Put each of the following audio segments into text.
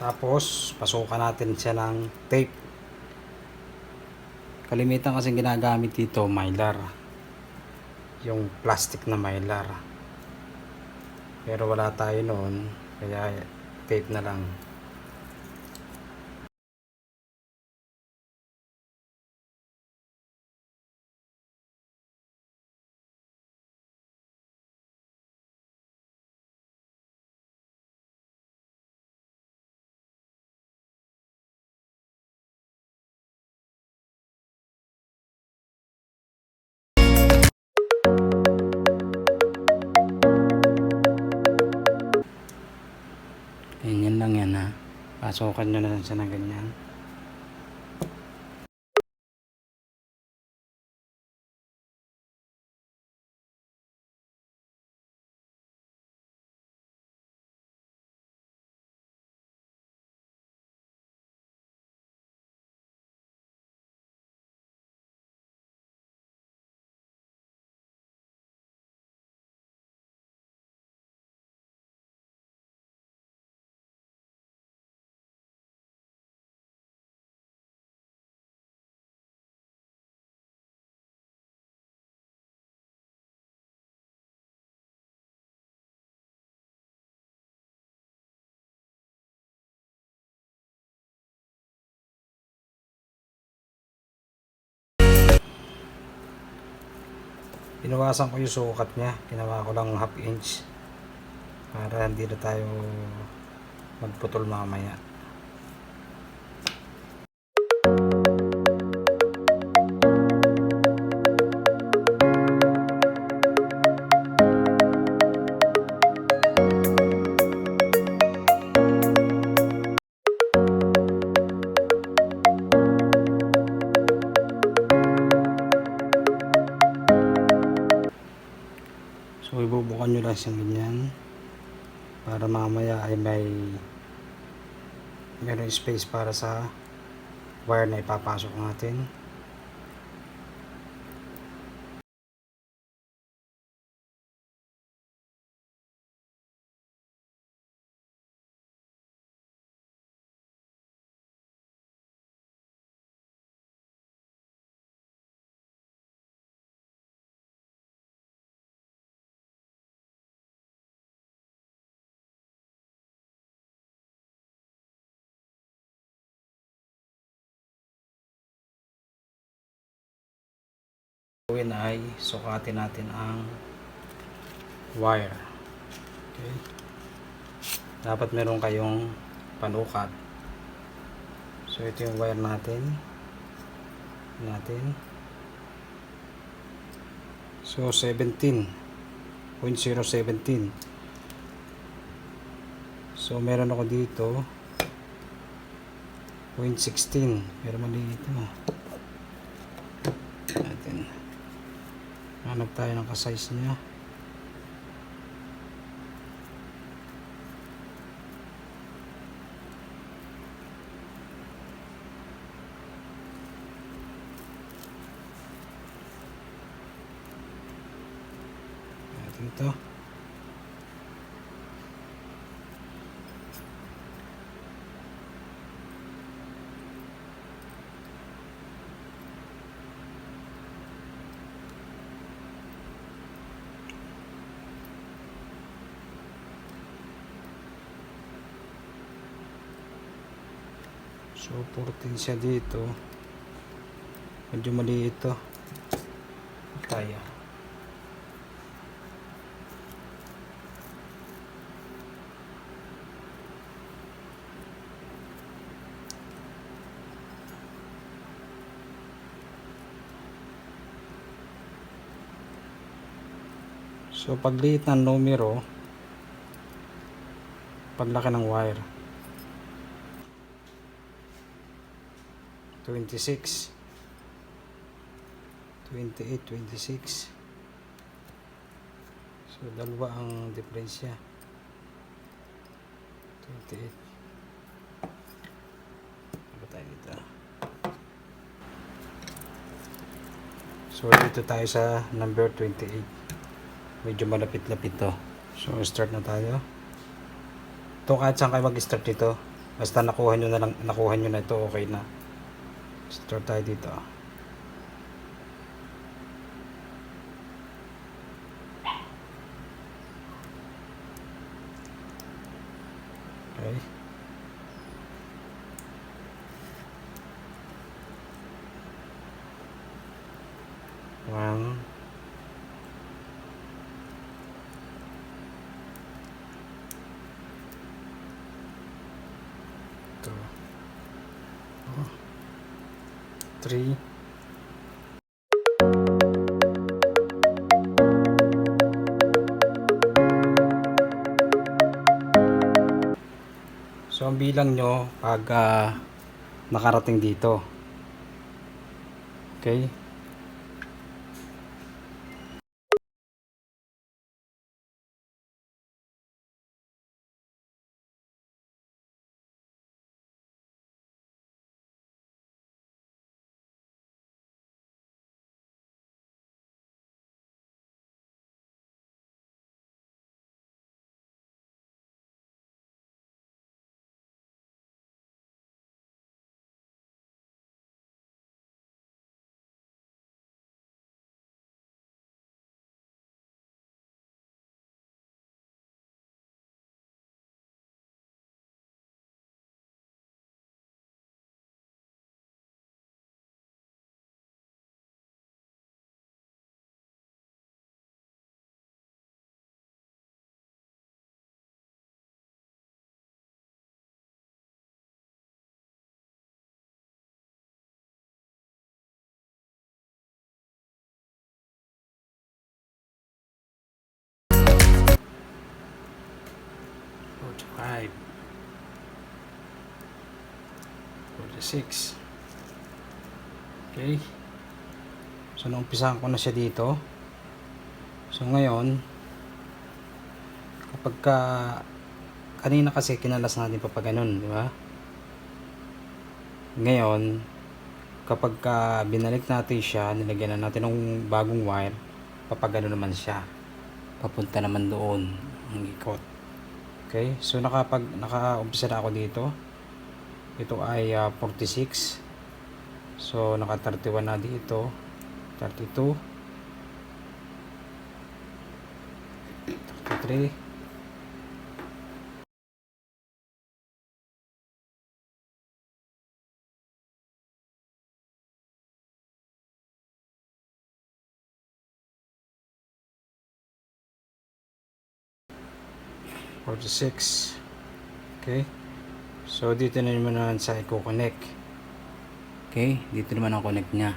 Tapos, pasukan natin siya ng tape. Kalimitan kasi ginagamit dito, mylar. Yung plastic na mylar. Pero wala tayo noon, kaya tape na lang. Pasukan nyo na lang siya ng ganyan. Pinawasan ko yung sukat niya. Ginawa ko lang half inch. Para hindi na tayo magputol mamaya. Ay may meron space para sa wire na ipapasok natin. Gawin ay sukatin natin ang wire. Okay. Dapat meron kayong panukat. So ito yung wire natin. Natin. So 17. 0.017. So meron ako dito 0.16 pero mali ito. Natin. Hanap tayo ng ka-size niya. Ito. So, 14 siya dito. Medyo maliit ito. Kaya. So, pagliit ng numero, paglaki ng wire. 26 28, 26 so dalawa ang diferensya. 28 ano tayo dito. So dito tayo sa number 28 medyo malapit-lapit to. So start na tayo. Ito kahit saan kayo mag-start dito Basta nakuha nyo na lang, nakuha nyo na ito, okay na. Store tayo dito. Okay. 3 So ang bilang nyo pag ah, uh, nakarating dito. Okay? Forty-five. Forty-six. Okay. So, naumpisahan ko na siya dito. So, ngayon, kapag ka, kanina kasi kinalas natin pa ganun, di ba? Ngayon, kapag ka binalik natin siya, nilagyan na natin ng bagong wire, papagano naman siya. Papunta naman doon ang ikot. Okay, so nakapag naka-umpisa na ako dito. Ito ay ah, 46. So naka 31 na dito. 32. 33. Forty-six. Okay. So, dito na naman naman sa i-connect. Okay. Dito naman ang connect niya.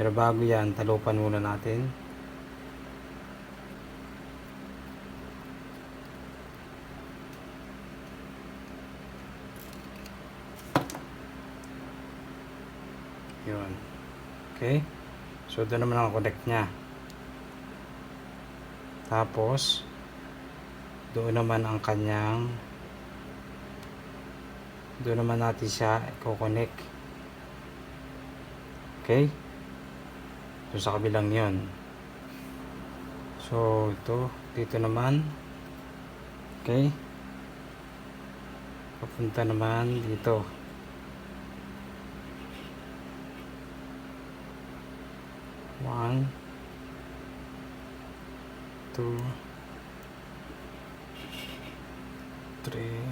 Pero bago yan, talupan muna natin. Yun. Okay. So, doon naman ang connect niya. Tapos, doon naman ang kanyang doon naman natin siya i-connect okay? So sa kabilang yon so ito dito naman. Okay? Papunta naman dito. One two three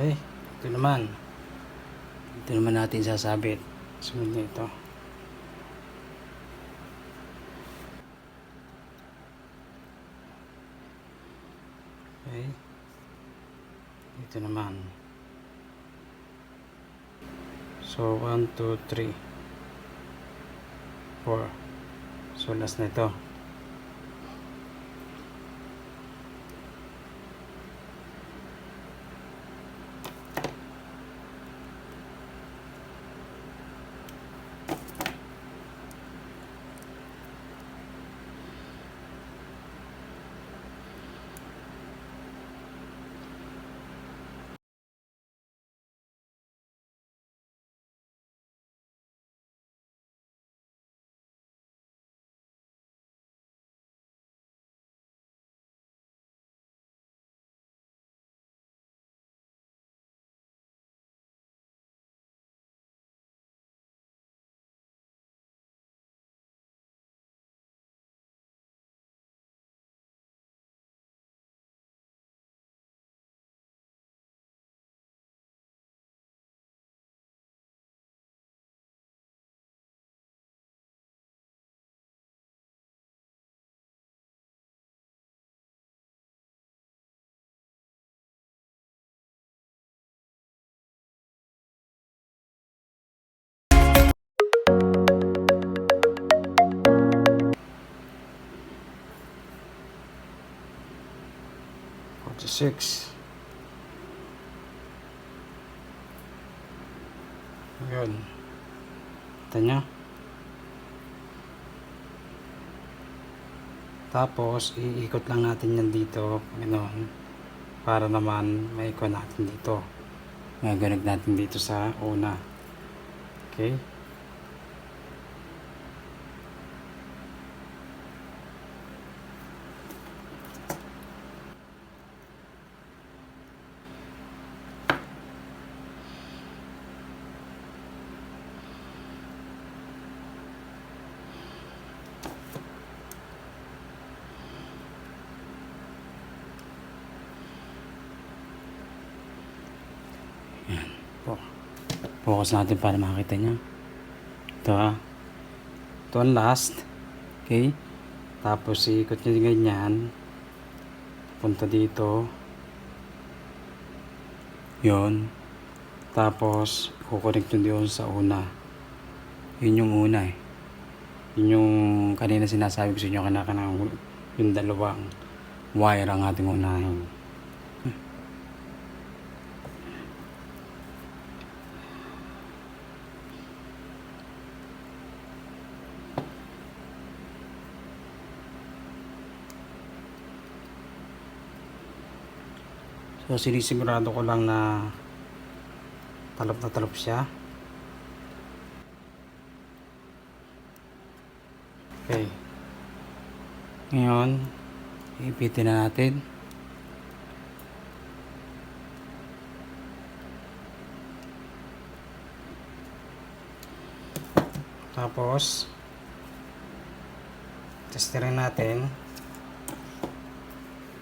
Okay, ito naman. Ito naman natin sasabit. Sunod na ito. Okay. Ito naman. So, 1, 2, 3, 4. So, last na ito. Forty-six. Yun. Ito nyo. Tapos, iikot lang natin yan dito. Ganoon. Para naman, may ikot natin dito. Magaganag natin dito sa una. Okay? Focus natin para makita nyo. Ito ah. Ito ang last. Okay. Tapos ikot nyo ganyan. Punta dito. Yon. Tapos kukonect nyo doon sa una. Yun yung una eh. Yun yung kanina sinasabi ko sa inyo kanina yung dalawang wire ang ating unahin. So sinisigurado ko lang na talop na talop siya. Okay. Ngayon, ipitin na natin. Tapos, testerin natin.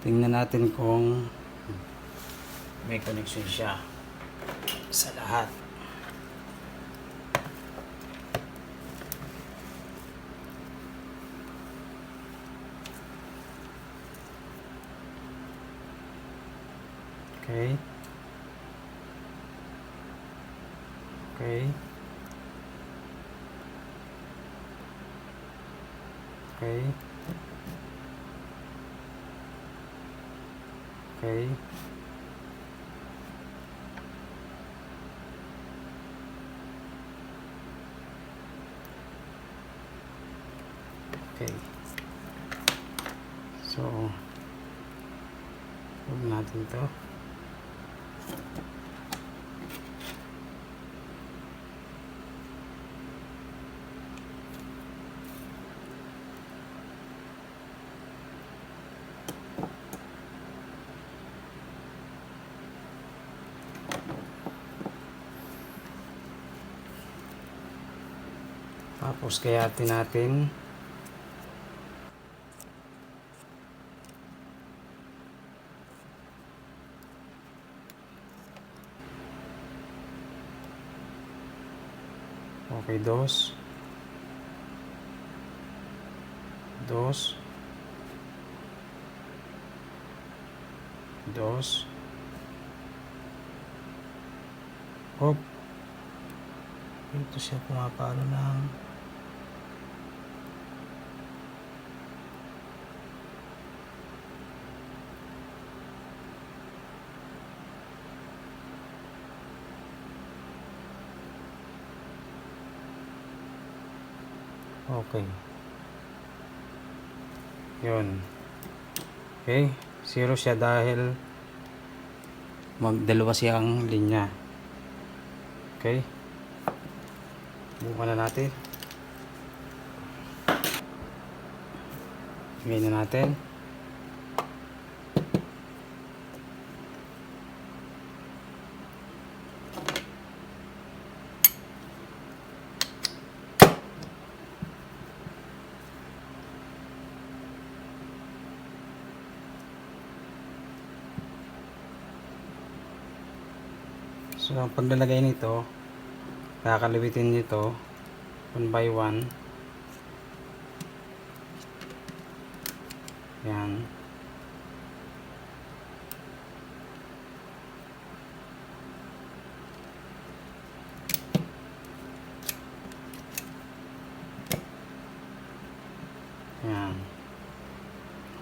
Tingnan natin kung may connection siya sa lahat. Okay. Okay. Okay. Okay. So, huwag natin to. Tapos kayatin natin. Okay, dos. Dos. Dos. Hop. Ito siya pumapalo ng Okay. Yun. Okay. Zero siya dahil magdalawa siyang linya. Okay. Buka na natin. Ngayon na natin. So, paglalagay nito, kakalabitin nito one by one. Yan.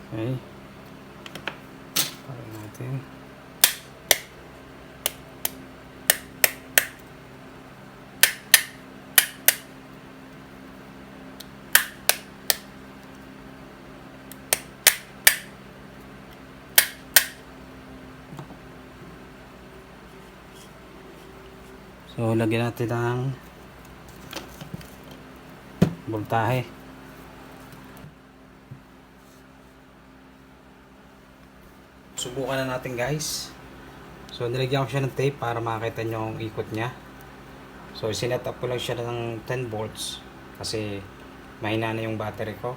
Okay. Para natin. So, lagyan natin ng voltahe. Subukan na natin guys. So, nilagyan ko siya ng tape para makita nyo ang ikot niya. So, sinet up ko lang siya ng 10 volts kasi mahina na yung battery ko.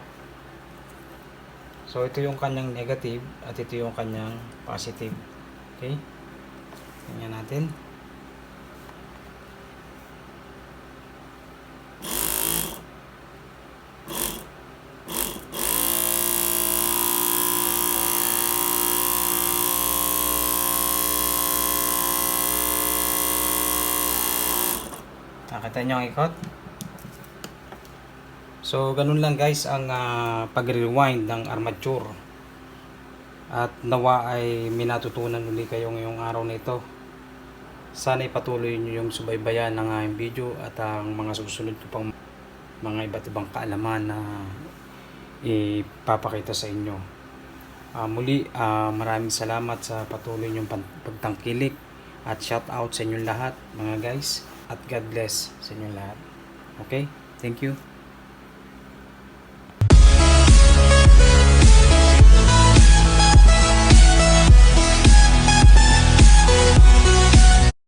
So, ito yung kanyang negative at ito yung kanyang positive. Okay? Tingnan natin. Ang ikot? So, ganun lang guys ang ah, pag-rewind ng armature. At nawa ay minatutunan uli kayo ngayong araw na ito. Sana ipatuloy nyo yung subaybayan ng aking video at ang mga susunod ko pang mga iba't ibang kaalaman na ipapakita sa inyo. Ah, muli, ah, maraming salamat sa patuloy niyong pagtangkilik at shout out sa inyong lahat mga guys at God bless sa inyong lahat. Okay? Thank you.